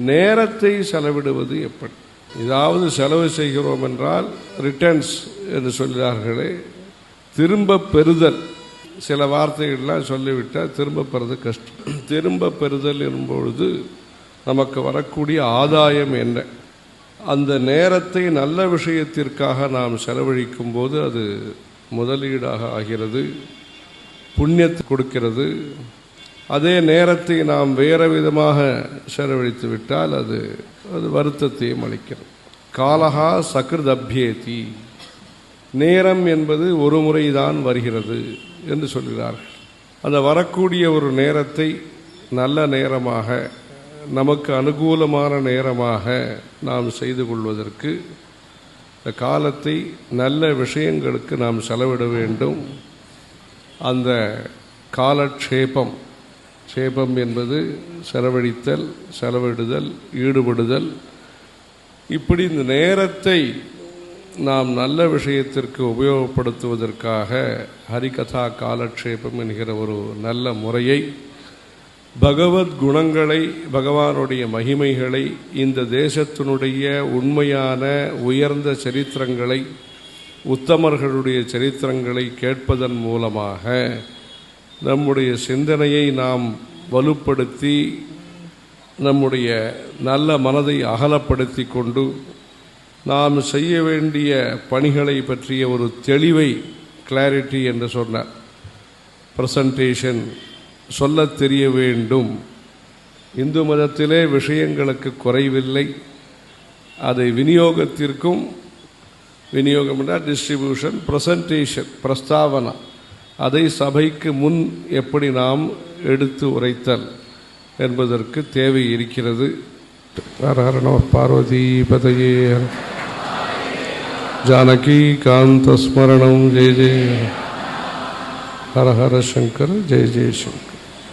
நேரத்தை செலவிடுவது எப்படி? ஏதாவது செலவு செய்கிறோம் என்றால் ரிட்டர்ன்ஸ் என்று சொல்கிறார்களே திரும்ப பெறுதல். சில வார்த்தைகள்லாம் சொல்லிவிட்டால் திரும்ப பெறுறது கஷ்டம். திரும்ப பெறுதல் என்பொழுது நமக்கு வரக்கூடிய ஆதாயம் என்ன? அந்த நேரத்தை நல்ல விஷயத்திற்காக நாம் செலவழிக்கும் போது அது முதலீடாக ஆகிறது புண்ணியத்தை கொடுக்கிறது அதே நேரத்தை நாம் வேறு விதமாக செலவழித்து விட்டால் அது அது வருத்தத்தையும் அளிக்கிறது காலகா சகிருதப்யேதி. நேரம் என்பது ஒரு முறைதான் வருகிறது என்று சொல்கிறார்கள். அந்த வரக்கூடிய ஒரு நேரத்தை நல்ல நேரமாக நமக்கு அனுகூலமான நேரமாக நாம் செய்து கொள்வதற்கு இந்த காலத்தை நல்ல விஷயங்களுக்கு நாம் செலவிட வேண்டும். அந்த காலக்ஷேபம் சேபம் என்பது செலவழித்தல் செலவிடுதல் ஈடுபடுதல். இப்படி இந்த நேரத்தை நாம் நல்ல விஷயத்திற்கு உபயோகப்படுத்துவதற்காக ஹரிகதா காலக்ஷேபம் என்கிற ஒரு நல்ல முறையை பகவத் குணங்களை பகவானுடைய மகிமைகளை இந்த தேசத்தினுடைய உண்மையான உயர்ந்த சரித்திரங்களை உத்தமர்களுடைய சரித்திரங்களை கேட்பதன் மூலமாக நம்முடைய சிந்தனையை நாம் வலுப்படுத்தி நம்முடைய நல்ல மனதை அகலப்படுத்தி கொண்டு நாம் செய்ய வேண்டிய பணிகளை பற்றிய ஒரு தெளிவை கிளாரிட்டி என்று சொன்னார். ப்ரெசன்டேஷன் சொல்லத் தெரிய வேண்டும். இந்து மதத்திலே விஷயங்களுக்கு குறைவில்லை. அதை விநியோகத்திற்கும் விநியோகம் என்றால் டிஸ்ட்ரிபியூஷன் ப்ரெசன்டேஷன் பிரஸ்தாவனா அதை சபைக்கு முன் எப்படி நாம் எடுத்து உரைத்தல் என்பதற்கு தேவை இருக்கிறது. ஹர பார்வதி பதையே ஜானகி காந்த ஸ்மரணம் ஜெய ஜெய. ஹர ஹர சங்கர. ஜெய ஜெயசங்கர்